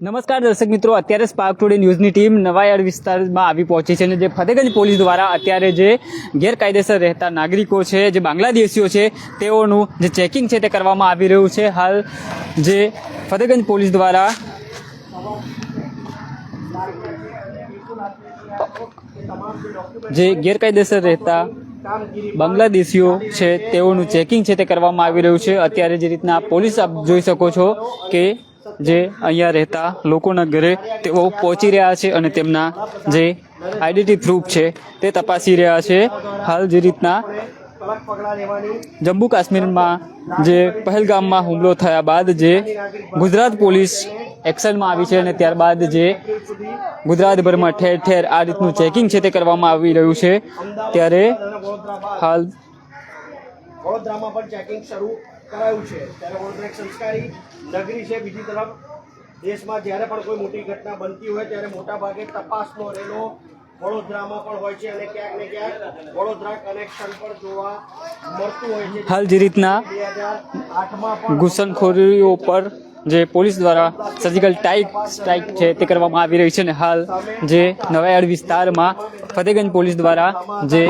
નમસ્કાર દર્શક મિત્રો, અત્યારે સ્પાર્ક ટુડે ન્યૂઝની ટીમ નવાયાર્ડ વિસ્તારમાં આવી પહોંચી છે અને જે ફતેગંજ પોલીસ દ્વારા અત્યારે જે ગેરકાયદેસર રહેતા નાગરિકો છે, જે બાંગ્લાદેશીઓ છે, તેઓનું જે ચેકિંગ છે તે કરવામાં આવી રહ્યું છે. હાલ જે ફતેગંજ પોલીસ દ્વારા જે ગેરકાયદેસર રહેતા બાંગ્લાદેશીઓ છે, તેઓનું ચેકિંગ છે તે કરવામાં આવી રહ્યું છે. અત્યારે જે રીતના પોલીસ આપ જોઈ શકો છો કે જે અહીંયા રહેતા લોકોના ઘરે તેઓ પહોંચી રહ્યા છે અને તેમના જે આઈડેન્ટિટી પ્રૂફ છે તે તપાસી રહ્યા છે. હાલ જે રીતના જમ્મુ કાશ્મીરમાં જે પહેલગામમાં હુમલો થયા બાદ જે ગુજરાત પોલીસ એક્શનમાં આવી છે અને ત્યારબાદ જે ગુજરાતભરમાં ઠેર ઠેર આ રીતનું ચેકિંગ છે તે કરવામાં આવી રહ્યું છે. ત્યારે હાલ વડોદરામાં પણ ચેકિંગ શરૂ કરાયું છે. ત્યારે વડોદરા એક સંસ્કારી નગરી છે બીજી તરફ. દેશમાં જ્યારે પણ કોઈ મોટી ઘટના બનતી હોય ત્યારે મોટાભાગે તપાસનો રેલો હાલ જે રીતના ઘૂસણખોરીઓ પર જે પોલીસ દ્વારા સર્જિકલ ટાઈક સ્ટ્રાઇક છે તે કરવામાં આવી રહી છે અને હાલ જે નવાયાર્ડ વિસ્તારમાં ફતેગંજ પોલીસ દ્વારા જે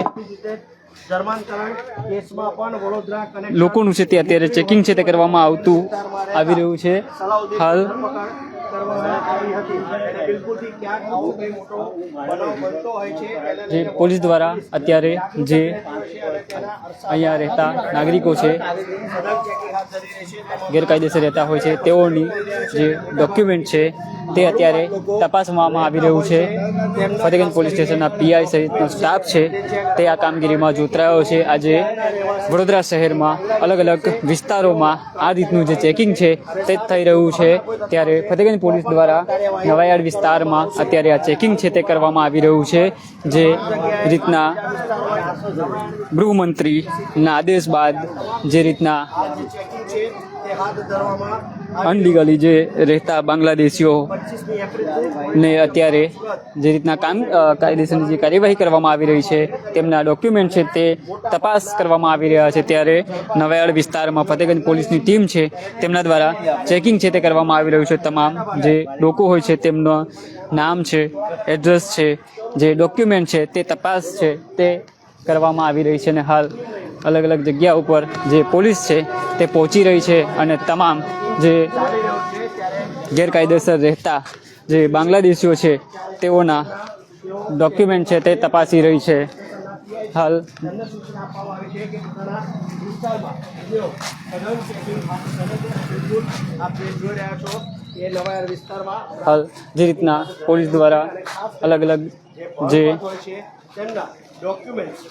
કેસમાં પણ વડોદરા લોકોનું છે તે અત્યારે ચેકિંગ છે તે કરવામાં આવતું આવી રહ્યું છે. હાલ જે પોલીસ દ્વારા અત્યારે જે અહીંયા રહેતા નાગરિકો છે ગેરકાયદેસર રહેતા હોય છે તેઓની જે ડોક્યુમેન્ટ છે તે અત્યારે તપાસવામાં આવી રહ્યું છે. ફતેગંજ પોલીસ સ્ટેશનના પીઆઈ સહિતનો સ્ટાફ છે તે આ કામગીરીમાં જોતરાયો છે. આજે વડોદરા શહેરમાં અલગ અલગ વિસ્તારોમાં આ રીતનું જે ચેકિંગ છે તે થઈ રહ્યું છે. ત્યારે ફતેગંજ પોલીસ દ્વારા નવાયાર્ડ વિસ્તારમાં અત્યારે આ ચેકિંગ છે તે કરવામાં આવી રહ્યું છે, જે રીતના ગૃહમંત્રીના આદેશ બાદ જે રીતના અનલીગલી જે રહેતા બાંગ્લાદેશીઓ ને અત્યારે જે રીતના કામ કાયદેસરની જે કાર્યવાહી કરવામાં આવી રહી છે તેમના ડોક્યુમેન્ટ છે તે તપાસ કરવામાં આવી રહ્યા છે. ત્યારે નવાયાળ વિસ્તારમાં ફતેગંજ પોલીસની ટીમ છે તેમના દ્વારા ચેકિંગ છે તે કરવામાં આવી રહ્યું છે. તમામ જે લોકો હોય છે તેમનું નામ છે એડ્રેસ છે જે ડોક્યુમેન્ટ છે તે તપાસ છે તે કરવામાં આવી રહી છે અને હાલ અલગ અલગ જગ્યા ઉપર જે પોલીસ છે તે પહોંચી રહી છે અને તમામ જે ગેરકાયદેસર રહેતા જે બાંગ્લાદેશીઓ છે તેઓના ડોક્યુમેન્ટ છે તે તપાસી રહી છે. હાલ હાલ જે રીતના પોલીસ દ્વારા અલગ અલગ જે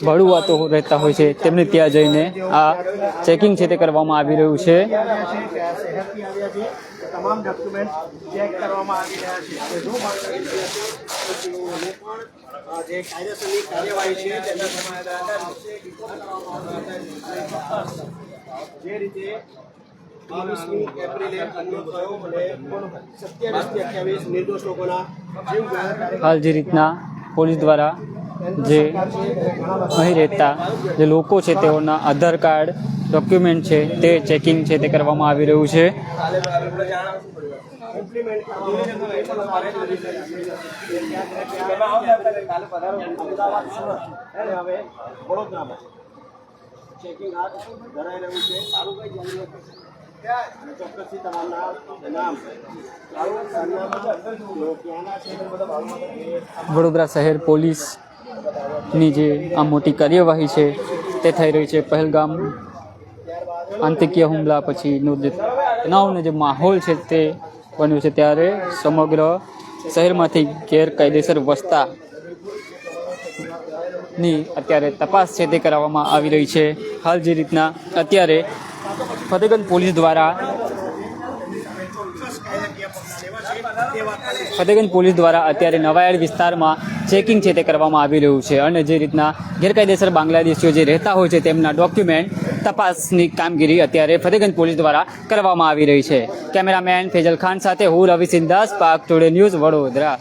ભળુઆતો રહેતા હોય છે, તેમને ત્યાં જઈને આ ચેકિંગ છે તે કરવામાં આવી રહ્યું છે. હાલ જે રીતના પોલીસ દ્વારા જે અહીં રહેતા જે લોકો છે તેઓના આધાર કાર્ડ, ડોક્યુમેન્ટ છે, તે ચેકિંગ છે તે કરવામાં આવી રહ્યું છે. વડોદરા શહેર પોલીસની જે આ મોટી કાર્યવાહી છે, તે થઈ રહી છે પહેલગામ, આંતકીય હુમલા પછીનો જે તનાવનો જે માહોલ છે તે બન્યો છે ત્યારે સમગ્ર શહેરમાંથી ગેરકાયદેસર વસતા ની અત્યારે તપાસ છે તે કરાવવામાં આવી રહી છે. હાલ જે રીતના અત્યારે ફતેગંજ પોલીસ દ્વારા ફતેગંજ પોલીસ દ્વારા અત્યારે નવાયાર્ડ વિસ્તારમાં ચેકિંગ છે તે કરવામાં આવી રહ્યું છે અને જે રીતના ગેરકાયદેસર બાંગ્લાદેશીઓ જે રહેતા હોય છે તેમના ડોક્યુમેન્ટ તપાસની કામગીરી અત્યારે ફતેગંજ પોલીસ દ્વારા કરવામાં આવી રહી છે. કેમેરામેન ફેજલ ખાન સાથે હું રવિ સિંદાસ પાક ટુડે ન્યૂઝ વડોદરા.